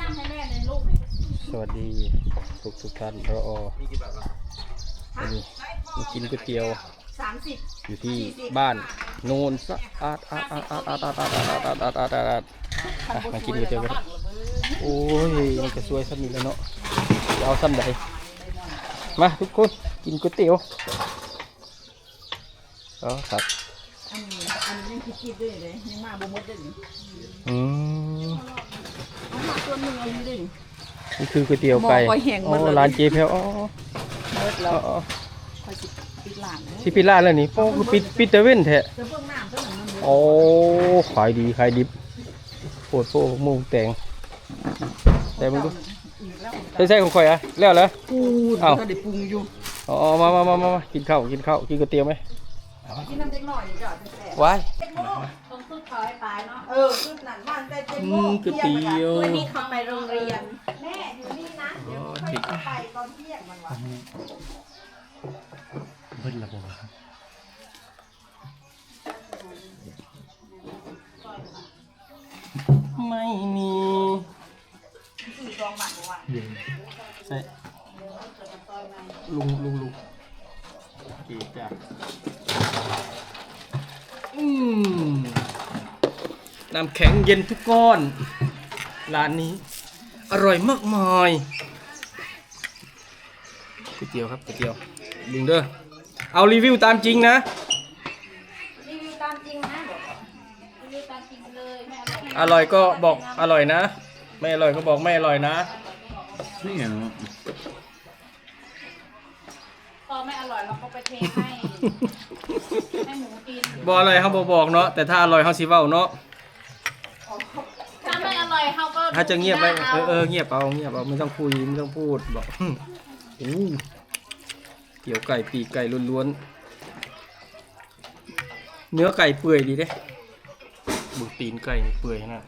น้ำให้แม่เลยลูกสวัสดีทุกทุกท่านรอวันนี้มากินก๋วยเตี๋ยวสามสิบอยู่ที่บ้านโนนสะอาดอาดอาดอาดอาดอาดอาดอาดอาดอาดอาดอาดอาดอะมากินก๋วยเตี๋ยวกันโอ้ยนี่ก็สวยสักนิดแล้วเนาะเอาซ้ำใดมาทุกคนกินก๋วยเตี๋ยวอ๋อครับอันนี้อันนี้ยังคิดด้วยเลยยังมาบ่หมดเลยอืม เอามาตัวหนึงเอาอยู่ดินี่คือก๋วยเตี๋ยวไก่หม้อไฟแห้งหมอ๋ดเลยอร้านเจ๊แพ้วอ๋อหมดอ๋แล้อวอ๋อคอยสิปิดหลานเลยที่พิล่าแล้วนี่โอ้คือปิดปิดเตเว่นแท้จะเบิ่งน้ำตัวนั้นมันโอ้ขายดีขายดิบปวดโป้หมูแตงแต่มันก็อีกแล้วใช่ใช่ของข่อยอะแล้วเหรอ ปูนเอ้า ก็ได้ปรุงอยู่ อ๋อมามามามามากินข้าวกินข้าวกินก๋วยเตี๋ยวไหม กินน้ำเด็กหน่อยจ้ะแซ่บว้ายเด็กโม่ต้องสุดคอยตายเนาะ เออสุดนั่นมันแต่เด็กอืโม่มก๋วยเตี๋ยววันนี้เขาไปโรงเรียน แม่อยู่นี่นะ เดี๋ยวค่อยไปตอนเที่ยงมันวะเบิ้ลระบบไม่มีสี่กองหมักว่ะใช่ลุงลุงลุงโอเคจ้ะอืม น้ำแข็งเย็นทุกก้อน ร้านนี้ อร่อยมากมายก๋วยเตี๋ยวครับก๋วยเตี๋ยวลุงเด้อเอารีวิวตามจริงนะ รีวิวตามจริงนะรีวิวตามจริงเลยไม่อร่อยอร่อยก็บอกอร่อยนะ ไม่อร่อยก็บอกไม่อร่อยนะ นี่ไง พอไม่อร่อยเราก็ไปเทให้ ให้หมูกินบอกอร่อยเขาบอกบอกเนาะแต่ถ้าอร่อยเขาสิเว้าเนาะถ้าไม่อร่อยเขาก็ถ้าจะเงียบไปอาเออเออเงียบเอาเงียบเอาไม่ต้องคุยไม่ต้องพูดบอกโอ้เกี่ยวไก่ปีกไก่ล้วนๆเนื้อไก่เปื่อยดีเด้บุกตีนไก่นี่เปื่อยนะ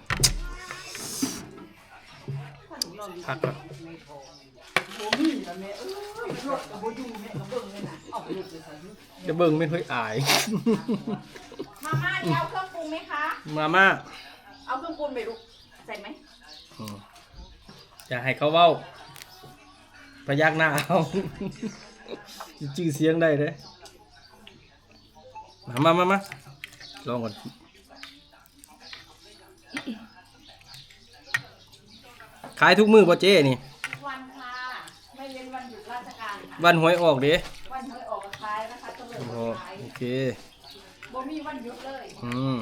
พักครับ จะเบิ่งไม่ค่อยอาย มาม่านี่เอาเครื่องปรุงไหมคะ มาม่าเอาเครื่องปรุงไปลูกใส่ไหมอืมจะให้เขาเว้าพยักหน้าเอาจื้อเสียงได้เด้มามามามาลองก่อนขายทุกมือป่ะเจ้นี่วันค่ะไม่เว้นวันหยุดราชการค่ะ วันหวยออกเด้วันหวยออกก็ขายนะคะตำรวจโอ้โหขายโอเคบ่มีวันหยุดเลยอืม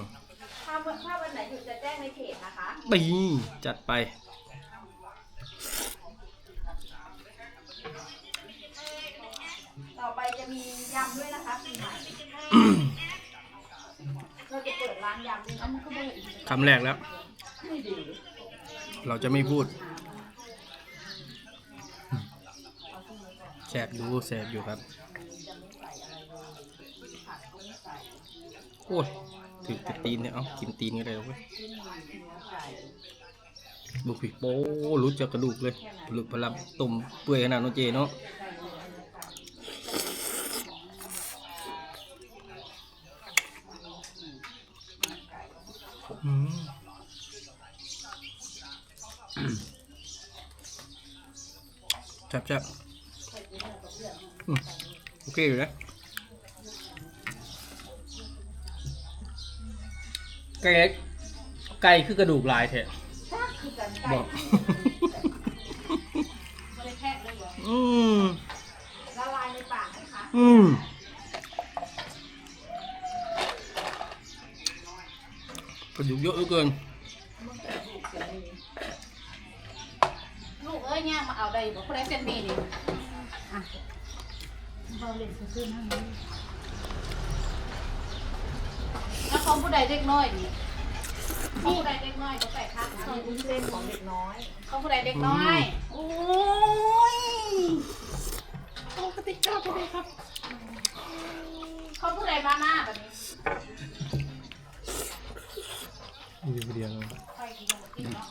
ถ้าวันถ้าวันไหนหยุดจะแจ้งในเพจนะคะปีจัดไปต่อไปจะมียำด้วยนะคะปีใหม่เราจะเปิดร้านยำด้วยเอามันก็ไม่อีกคำแรกแล้วไม่ดีเราจะไม่พูด แสบอยู่แสบอยู่ครับโอ้ยถือแต่ตีนเนี่ยเอากินตีนก็ได้แล้วเว้ยบุกผีโป้รู้จักกระดูกเลยผลึกพลับตุ่มเปื่อยขนาดน้องเจเนาะจับจับ โอเคอยู่นะไก่ไก่คือกระดูกลายแท้ถ้าคือกันไก่บอกไม่ได้แค่เลยเหรออืมละลายในปากไหมคะอืมกระดูกเยอะเหลือเกินลูกเอ้ยเนี่ยมาเอาได้บอกผู้ใดเส้นหมีนี่อะ เบาเล่นซื้อๆนั่งนี่แล้วของผู้ใดเด็กน้อยนี่ของผู้ใดเด็กน้อยก็ใส่ข้างของอุ้นเส้นของเด็กน้อยของผู้ใดเด็กน้อยโอ้ยโอ้กติกาผู้ใดครับของผู้ใดมาหน้าแบบนี้มีเดียวไปกินกันกินเนาะ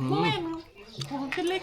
อืมผมเป็นเล็ก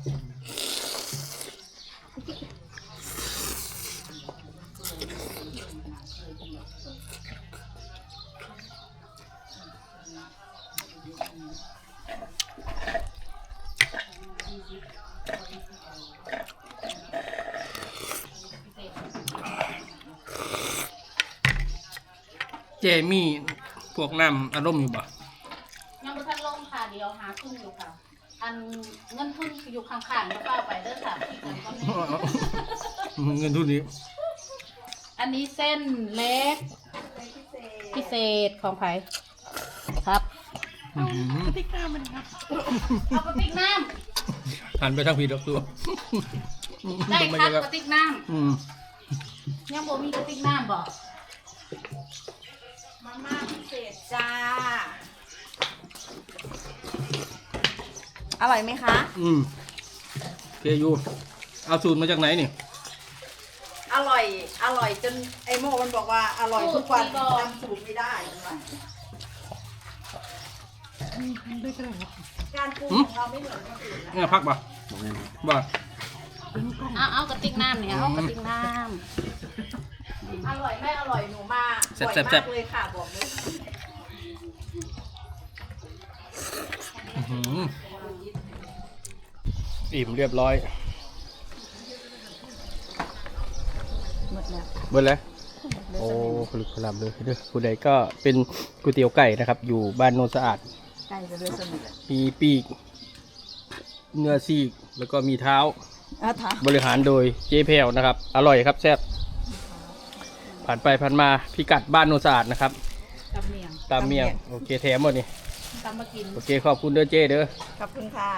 เจมี่พวกน้ำอารมณ์อยู่บ่ยังบ่ทันลงค่ะเดียวหาทุนอยู่ค่ะ อันเงินทุนอยู่ข้างๆแล้วก็เอาไปเด้อค่ะพี่กันก็มีเงินทุนนี้อันนี้เส้นเล็ก พิเศษของไผครับอื้อหือเอากระติกน้หันไปทางผีดอกตัวำได้ครับกระติกน้อืมำยังบ่มีกระติกน้ำบ่ มาม่าพิเศษจ้า อร่อยไหมคะ อืมเคยูเอาสูตรมาจากไหนนี่ อร่อย อร่อยจนไอโมมันบอกว่าอร่อยทุกวันจำสูตรไม่ได้การปรุงของเราไม่เหมือนคนอื่นนะเนี่ยพักป่ะบ่เอาเอากระติกน้ำเนี่ยเอากระติกน้อร่อยไม่อร่อยหนูมาบ่อยมากเลยค่ะบอกเลยอื้อหือ อิ่มเรียบร้อยำหมดแล้วเบิดแล้ว โอ้ผลึกผลับเลยเด้อผู้ใดก็เป็นก๋วยเตี๋ยวไก่นะครับ อยู่บ้านโนนสะอาดใกล้จะเลือสนิทมีปีก เนื้อซีก แล้วก็มีเท้า อะถามบริหารโดยเจ๊แพรวนะครับ อร่อยครับแซ่บ ผ่านไปผ่านมาพิกัดบ้านโนนสะอาดนะครับกับเมียงตามเมียง โอเคแถมหมดนี่ตามมากิน โอเคขอบคุณเด้อเจ๊เด้อ ขอบคุณค่ะ